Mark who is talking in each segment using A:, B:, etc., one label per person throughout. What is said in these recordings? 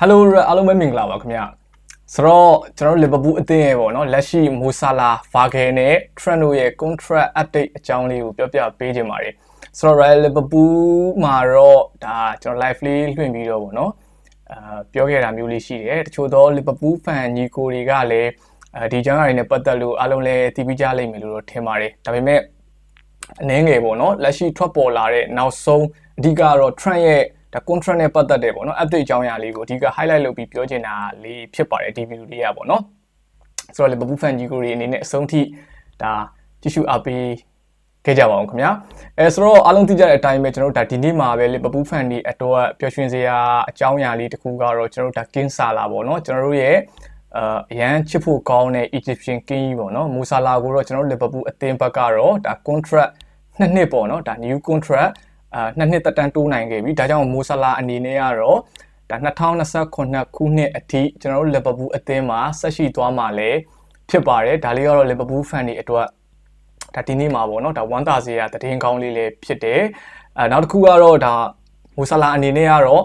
A: ဟယ်လိုအားလုံးပဲမင်္ဂလာပါခင်ဗျဆိုတော့ကျွန်တော်တို့လီဗာပူးအသင်းရဲ့ပေါ့နော်လက်ရှိမိုဆာလာဗာဂယ်နဲ့ Trent တို့ရဲ့ contract update အကြောင်းလေးကိုပြောပြပေးခြင်းပါတယ်ဆိုတော့ Real Liverpool မှာတော့ဒါကျွန်တော် live လေးလွှင့်ပြီးတော့ပေါ့နော်အာပြောခဲ့တာမျိုးလေးရှိတယ်တချို့သော Liverpool fan ညီကိုတွေကလည်းအဲဒီကြောင်းအရာတွေနဲ့ပတ်သက်လို့အားလုံးလည်းသိပြီးကြလိမ့်မယ်လို့တော့ထင်ပါတယ်ဒါပေမဲ့အနည်းငယ်ပေါ့နော်လက်ရှိထွက်ပေါ်လာတဲ့နောက်ဆုံးအဓိကတော့ Trent ရဲ့ ဒါ contract နဲ့ပတ်သက်တဲ့ပေါ့နော် update အကြောင်းအရာလေးကိုအဓိက highlight လုပ်ပြီးပြောချင်တာလေးဖြစ်ပါတယ်ဒီ video လေးอ่ะပေါ့နော်ဆိုတော့ Liverpool fan ကြီးကိုတွေအနေနဲ့အဆုံးထိဒါကြည့်ရှုအားပေးခဲ့ကြပါအောင်ခင်ဗျာအဲဆိုတော့အားလုံးသိကြတဲ့အတိုင်းပဲကျွန်တော်တို့ဒါဒီနေ့မှာပဲ Liverpool fan တွေအတွက်ပျော်ရွှင်စရာအကြောင်းအရာလေးတစ်ခုကတော့ကျွန်တော်တို့ဒါ King Salah ပေါ့နော်ကျွန်တော်တို့ရဲ့အာအရန်ချစ်ဖို့ကောင်းတဲ့ Egyptian King ကြီးပေါ့နော်မူဆာလာကိုတော့ကျွန်တော်တို့ Liverpool အသင်းဘက်ကတော့ဒါ contract နှစ်နှစ်ပေါ့နော်ဒါ new contract အာနှစ်နှစ်သက်တမ်းတိုးနိုင်ခဲ့ပြီဒါကြောင့်မိုဆာလာအနေနဲ့ကတော့ဒါ2029ခုနှစ်အထိကျွန်တော်တို့လီဗာပူးအသင်းမှာဆက်ရှိသွားမှာလည်းဖြစ်ပါတယ်ဒါလေးကတော့လီဗာပူးဖန်တွေအတွက်ဒါဒီနေ့မှာပေါ့နော်ဒါဝမ်းသာစရာသတင်းကောင်းလေးလည်းဖြစ်တယ်အဲနောက်တစ်ခုကတော့ဒါမိုဆာလာအနေနဲ့ကတော့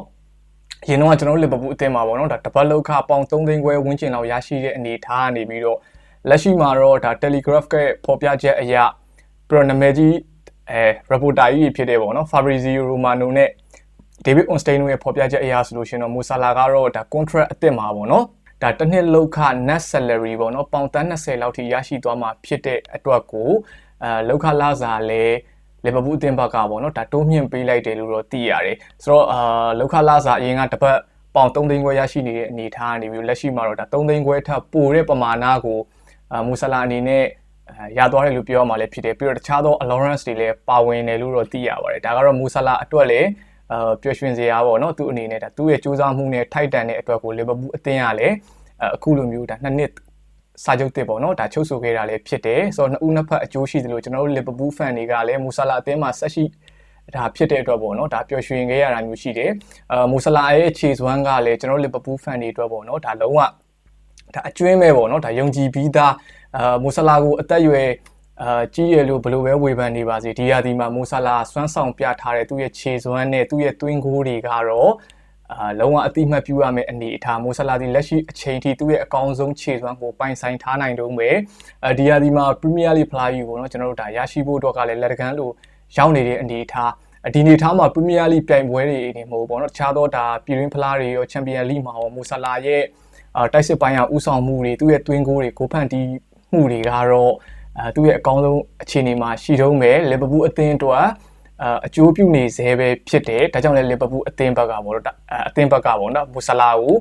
A: ရင်တော့ကျွန်တော်တို့လီဗာပူးအသင်းမှာပေါ့နော်ဒါတပတ်လောက်ခပေါင်3သိန်းခွဲဝန်းကျင်လောက်ရရှိတဲ့အနေအထားကနေပြီးတော့လက်ရှိမှာတော့ဒါ Telegraph ကဖော်ပြချက်အရာပြီးတော့နာမည်ကြီး အဲ reporter ကြီးဖြစ်တဲ့ပေါ့နော် Fabrizio Romano နဲ့ David Ornstein တို့ရဲ့ဖော်ပြချက်အရာဆိုလို့ရှိရင်တော့ Musala ကတော့ဒါ contract အသစ်မှာပေါ့နော်ဒါတစ်နှစ်လောက်ခ net salary ပေါ့နော်ပေါင်တန်း20လောက်ထိရရှိသွားမှာဖြစ်တဲ့အတွက်ကိုအဲလောက်ခလာစားလဲလီဗာပူးအသင်းဘက်ကပေါ့နော်ဒါတိုးမြင့်ပေးလိုက်တယ်လို့တော့သိရတယ်ဆိုတော့အာလောက်ခလာစားအရင်ကတစ်ပတ်ပေါင်3သိန်းခွဲရရှိနေတဲ့အနေအထားကနေပြီးလက်ရှိမှာတော့ဒါ3သိန်းခွဲထပ်ပိုတဲ့ပမာဏကိုအာမူဆလာအနေနဲ့ ရသွားတယ်လို့ပြောရမှာလည်းဖြစ်တယ်ပြီးတော့တခြားသော allowance တွေလည်းပါဝင်တယ်လို့တော့သိရပါတယ်ဒါကတော့မူဆလာအတွက်လည်းအာပျော်ရွှင်စရာပေါ့နော်သူ့အနေနဲ့ဒါသူ့ရဲ့စူးစမ်းမှုနဲ့ထိုက်တန်တဲ့အတွက်ကိုလီဗာပူးအသင်းကလည်းအခုလိုမျိုးဒါနှစ်နှစ်စာချုပ်တစ်ပေါ့နော်ဒါချုပ်ဆိုခဲ့တာလည်းဖြစ်တယ်ဆိုတော့နှစ်ဦးနှစ်ဖက်အကျိုးရှိသလိုကျွန်တော်တို့လီဗာပူးဖန်တွေကလည်းမူဆလာအသင်းမှာဆက်ရှိဒါဖြစ်တဲ့အတွက်ပေါ့နော်ဒါပျော်ရွှင်ခဲ့ရတာမျိုးရှိတယ်အာမူဆလာရဲ့အခြေစွမ်းကလည်းကျွန်တော်တို့လီဗာပူးဖန်တွေအတွက်ပေါ့နော်ဒါလုံးဝ ဒါအကျွင်းပဲပေါ့နော်ဒါယုံကြည်ပြီးသားအာမိုဆလာကိုအသက်အရွယ်အာကြီးရလို့ဘလို့ပဲဝေဖန်နေပါစေဒီရာဒီမှာမိုဆလာစွမ်းဆောင်ပြထားတဲ့သူ့ရဲ့ခြေစွမ်းနဲ့သူ့ရဲ့သွင်းကိုးတွေကတော့အာလုံးဝအတိမတ်ပြုရမယ့်အနေအထားမိုဆလာဒီလက်ရှိအချိန်ထိသူ့ရဲ့အကောင်းဆုံးခြေစွမ်းကိုပိုင်ဆိုင်ထားနိုင်တုံးပဲအာဒီရာဒီမှာ Premier League ဖလာယူကိုနော်ကျွန်တော်တို့ဒါရရှိဖို့အတွက်ကလည်းလက်ကမ်းလို့ရောက်နေတဲ့အနေအထားဒီနေထားမှာ Premier League ပြိုင်ပွဲတွေအနေမျိုးပေါ့နော်တခြားသောဒါပြည်တွင်းဖလားတွေရော Champions League မှာရောမူဆလာရဲ့ အာတိုက်စစ်ပိုင်းကဥဆောင်မှုတွေသူ့ရဲ့သွင်းဂိုးတွေကိုဖန်တီးမှုတွေကတော့အဲသူ့ရဲ့အကောင်းဆုံးအခြေအနေမှာရှိတော့မယ်လီဗာပူးအသင်းအတွက်အကျိုးပြုနေစေပဲဖြစ်တယ်ဒါကြောင့်လည်းလီဗာပူးအသင်းဘက်ကပေါ့နော်အသင်းဘက်ကပေါ့နော်မူဆလာကို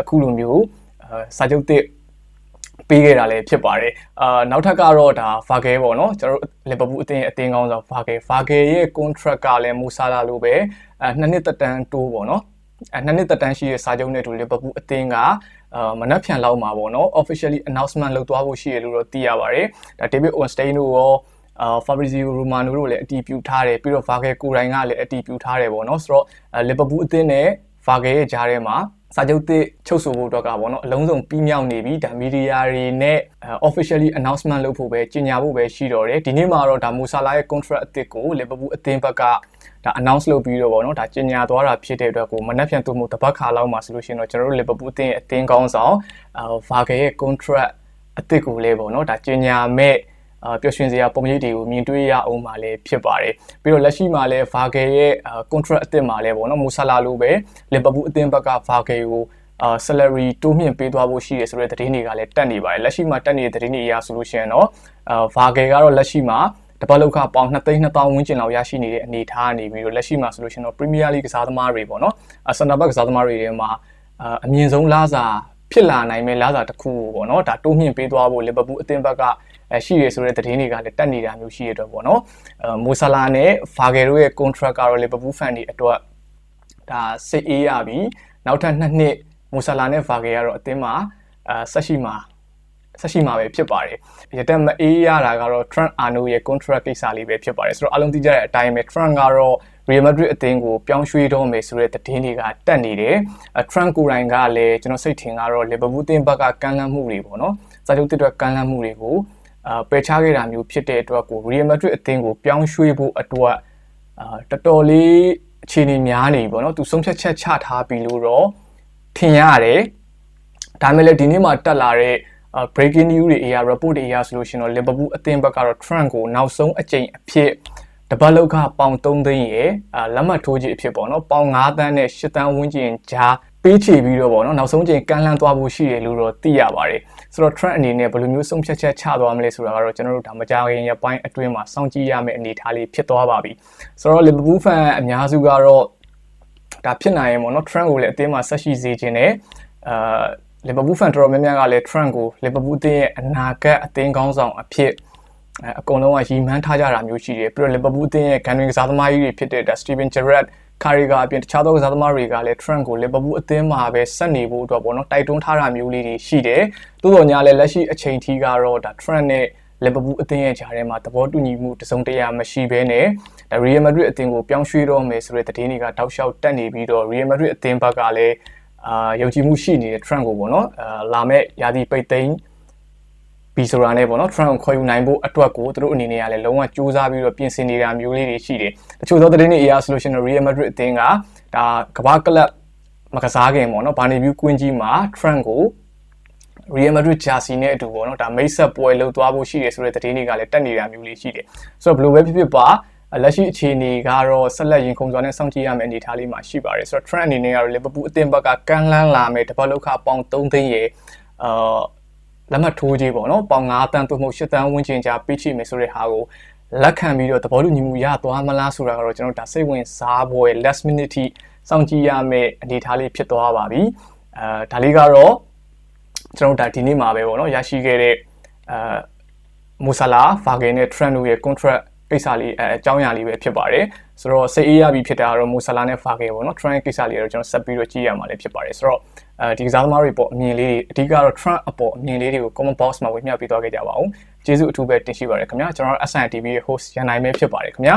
A: အခုလိုမျိုးစာချုပ်တစ်ပေးခဲ့တာလည်းဖြစ်ပါတယ်အာနောက်ထပ်ကတော့ဒါဗာဂဲပေါ့နော်ကျွန်တော်တို့လီဗာပူးအသင်းအသင်းကောင်းဆောင်ဗာဂဲဗာဂဲရဲ့ contract ကလည်းမူဆလာလိုပဲအဲနှစ်နှစ်သက်တမ်းတိုးပေါ့နော်အဲနှစ်နှစ်သက်တမ်းရှိတဲ့စာချုပ်နဲ့တူလီဗာပူးအသင်းကအာ မနက်ဖြန်လောက်မှာပေါ့နော် officially announcement လုပ်သွားဖို့ရှိရလို့တော့သိရပါတယ်ဒါ David Ornstein တို့ရောအာ Fabrizio Romano တို့လည်းအတီးပြူထားတယ်ပြီးတော့ Vargas ကိုရိုင်းကလည်းအတီးပြူထားတယ်ပေါ့နော်ဆိုတော့ Liverpool အသင်းနဲ့ Vargas ရဲ့ဂျားထဲမှာ စာချုပ်သစ်ချုပ်ဆိုဖို့အတွက်ကပေါ့နော်အလုံးစုံပြီးမြောက်နေပြီဒါမီဒီယာတွေနဲ့ officially announcement လုပ်ဖို့ပဲကြေညာဖို့ပဲရှိတော့တယ်ဒီနေ့မှာတော့ဒါမူဆာလာရဲ့ contract အသစ်ကို Liverpool အသင်းဘက်ကဒါ announce လုပ်ပြီးတော့ပေါ့နော်ဒါကြေညာသွားတာဖြစ်တဲ့အတွက်ကိုမနက်ဖြန်သူ့မို့တပတ်ခါလောက်မှာဆိုလို့ရှိရင်တော့ကျွန်တော်တို့ Liverpool အသင်းရဲ့အသင်းကောင်းဆောင်အာ Vargas ရဲ့ contract အသစ်ကိုလည်းပေါ့နော်ဒါကြေညာမဲ့အာ ပျော်ရွှင်စရာပုံရိပ်တွေကိုမြင်တွေ့ရအောင်ပါလေဖြစ်ပါတယ်ပြီးတော့လက်ရှိမှာလည်း Vargas ရဲ့ contract အသစ်မှာလည်းပေါ့နော်မူဆာလာလိုပဲ Liverpool အသင်းဘက်က Vargas ကိုအာ salary တိုးမြင့်ပေးသွားဖို့ရှိရဆိုတဲ့သတင်းတွေကလည်းတက်နေပါတယ်လက်ရှိမှာတက်နေတဲ့သတင်းတွေအရဆိုလို့ရှိရင်တော့အာ Vargas ကတော့လက်ရှိမှာတပတ်လောက်ကပေါင်2သိန်း2000ဝန်းကျင်လောက်ရရှိနေတဲ့အနေအထားနေပြီးတော့လက်ရှိမှာဆိုလို့ရှိရင်တော့ Premier League ကစားသမားတွေပေါ့နော်အစနာဘက်ကစားသမားတွေထဲမှာအမြင့်ဆုံးလာစာဖြစ်လာနိုင်မဲ့လာစာတစ်ခုပေါ့နော်ဒါတိုးမြင့်ပေးသွားဖို့လီဗာပူးအသင်းဘက်က ရှိရဆိုတဲ့သတင်းတွေကလည်းတက်နေတာမျိုးရှိရတော့ပေါ့နော်အဲမိုဆာလာနဲ့ဖာဂယ်တို့ရဲ့ contract ကတော့လီဗာပူးဖန်တွေအတွက်ဒါစိတ်အေးရပြီနောက်ထပ်နှစ်နှစ်မိုဆာလာနဲ့ဖာဂယ်ကတော့အသင်းမှာအဲဆက်ရှိမှာဆက်ရှိမှာပဲဖြစ်ပါတယ်ရတက်မအေးရတာကတော့ Trent Arno ရဲ့ contract ကိစ္စလေးပဲဖြစ်ပါတယ်ဆိုတော့အလုံးသိကြတဲ့အတိုင်းပဲ Trent ကတော့ Real Madrid အသင်းကိုပြောင်းရွှေ့တော့မယ်ဆိုတဲ့သတင်းတွေကတက်နေတယ်။ Trent ကိုယ်တိုင်ကလည်းကျွန်တော်စိတ်ထင်ကတော့ Liverpool အသင်းဘက်ကကမ်းလှမ်းမှုတွေပေါ့နော်။စာချုပ်တစ်အတွက်ကမ်းလှမ်းမှုတွေကို အာပယ်ချခဲ့တာမျိုးဖြစ်တဲ့အတွက်ကို Real Madrid အသင်းကိုပြောင်းရွှေ့ဖို့အတွက်အာတော်တော်လေးအခြေအနေများနေပြီပေါ့နော်။သူဆုံးဖြတ်ချက်ချထားပြီလို့တော့ထင်ရတယ်ဒါမဲ့လည်းဒီနေ့မှတက်လာတဲ့ breaking news တွေအရာ report တွေအရာဆိုလို့ရှိရင်တော့ Liverpool အသင်းဘက်ကတော့ Trent ကိုနောက်ဆုံးအကြိမ်အဖြစ်တပတ်လောက်ကပေါင်3သိန်းရယ်အာလက်မှတ်ထိုးကြီးအဖြစ်ပေါ့နော်ပေါင်9တန်းနဲ့10တန်းဝန်းကျင်ကြားပေးချေပြီးတော့ပေါ့နော်နောက်ဆုံးချိန်ကန်လန်းသွားဖို့ရှိတယ်လို့တော့သိရပါတယ် ဆိုတော့ Trent အနေနဲ့ဘယ်လိုမျိုးဆုံးဖြတ်ချက်ချသွားမလဲဆိုတာကတော့ကျွန်တော်တို့ဒါမကြခင်ရပိုင်းအတွင်းမှာစောင့်ကြည့်ရမယ့်အနေအထားလေးဖြစ်သွားပါပြီဆိုတော့ Liverpool fan အများစုကတော့ဒါဖြစ်နိုင်ရင်ပေါ့နော် Trent ကိုလည်းအသင်းမှာဆက်ရှိစေခြင်းနဲ့အာလီဗာပူးဖန်တော်တော်များများကလည်း Trent ကိုလီဗာပူးအသင်းရဲ့အနာဂတ်အသင်းကောင်းဆောင်အဖြစ်အကုန်လုံးကရည်မှန်းထားကြတာမျိုးရှိတယ်ပြီးတော့လီဗာပူးအသင်းရဲ့ဂန်ဝင်ကစားသမားကြီးတွေဖြစ်တဲ့ဒါစတီဗင်ဂျရက် ကာရီဂါအပြင်တခြားသောကစားသမားတွေကလည်း Trent ကိုလီဗာပူးအသင်းမှာပဲဆက်နေဖို့အတွက်ပေါ့နော်တိုက်တွန်းထားတာမျိုးလေးတွေရှိတယ်သို့တော်ညာလည်းလက်ရှိအချိန်ထိကတော့ဒါ Trent နဲ့လီဗာပူးအသင်းရဲ့ဂျာထဲမှာသဘောတူညီမှုတစုံတရာမရှိဘဲနဲ့ဒါရီယယ်မက်ဒရစ်အသင်းကိုပြောင်းရွှေ့တော့မယ်ဆိုတဲ့သတင်းတွေကတောက်လျှောက်တက်နေပြီးတော့ရီယယ်မက်ဒရစ်အသင်းဘက်ကလည်းအာယုံကြည်မှုရှိနေတဲ့ Trent ကိုပေါ့နော်အာလာမဲ့ယာဒီပိတ်သိမ်း ဘီဆိုတာနဲ့ပေါ့နော် Trent ကိုခေါ်ယူနိုင်ဖို့အတွက်ကိုသူတို့အနေနဲ့ကလည်းလုံးဝစူးစမ်းပြီးတော့ပြင်ဆင်နေတာမျိုးလေးတွေရှိတယ်တချို့သောသတင်းတွေအရဆိုလို့ရှိရင် Real Madrid အသင်းကဒါကမ္ဘာကလပ်မကစားခင်ပေါ့နော်ဘာနေဗျူးကွင်းကြီးမှာ Trent ကို Real Madrid jersey နဲ့အတူပေါ့နော်ဒါမိတ်ဆက်ပွဲလုပ်သွားဖို့ရှိတယ်ဆိုတဲ့သတင်းတွေကလည်းတက်နေတာမျိုးလေးရှိတယ်ဆိုတော့ဘယ်လိုပဲဖြစ်ဖြစ်ပါလက်ရှိအခြေအနေကတော့ဆက်လက်ရင်ခုန်စွာနဲ့စောင့်ကြည့်ရမယ့်အနေအထားလေးမှာရှိပါတယ်ဆိုတော့ Trent အနေနဲ့ကတော့ Liverpool အသင်းဘက်ကကမ်းလှမ်းလာမယ်တပတ်လောက်ခပေါင်3သိန်းရေအာ လက်မှတ်ထိုးကြီးပေါ့နော်ပေါင်9တန်းသို့မဟုတ်10တန်းဝန်းကျင်ကြားပေးချေမယ်ဆိုတဲ့ဟာကိုလက်ခံပြီးတော့သဘောတူညီမှုရသွားမလားဆိုတာကတော့ကျွန်တော်ဒါစိတ်ဝင်စားပွဲ last minute ထိစောင့်ကြည့်ရမယ့်အနေအထားလေးဖြစ်သွားပါပြီအဲဒါလေးကတော့ကျွန်တော်ဒါဒီနေ့မှာပဲပေါ့နော်ရရှိခဲ့တဲ့အဲမူဆာလာဖာဂင်နဲ့ Trent တို့ရဲ့ contract ကိစ္စလေးအဲအကြောင်းအရာလေးပဲဖြစ်ပါတယ်ဆိုတော့စိတ်အေးရပြီဖြစ်တာကတော့မူဆလာနဲ့ဖာကေပေါ့နော် Trent ကိစ္စလေးကတော့ကျွန်တော်ဆက်ပြီးတော့ကြည့်ရမှာလည်းဖြစ်ပါတယ်ဆိုတော့ အဲဒီကစားသမားတွေပေါ့အမြင်လေးတွေအဓိကတော့ Trent အပေါ်အမြင်လေးတွေကို comment box မှာဝေမျှပေးသွားခဲ့ကြပါဦးကျေးဇူးအထူးပဲတင်ရှိပါတယ်ခင်ဗျာကျွန်တော် SN TV ရဲ့ host ရန်နိုင်မဲဖြစ်ပါတယ်ခင်ဗျာ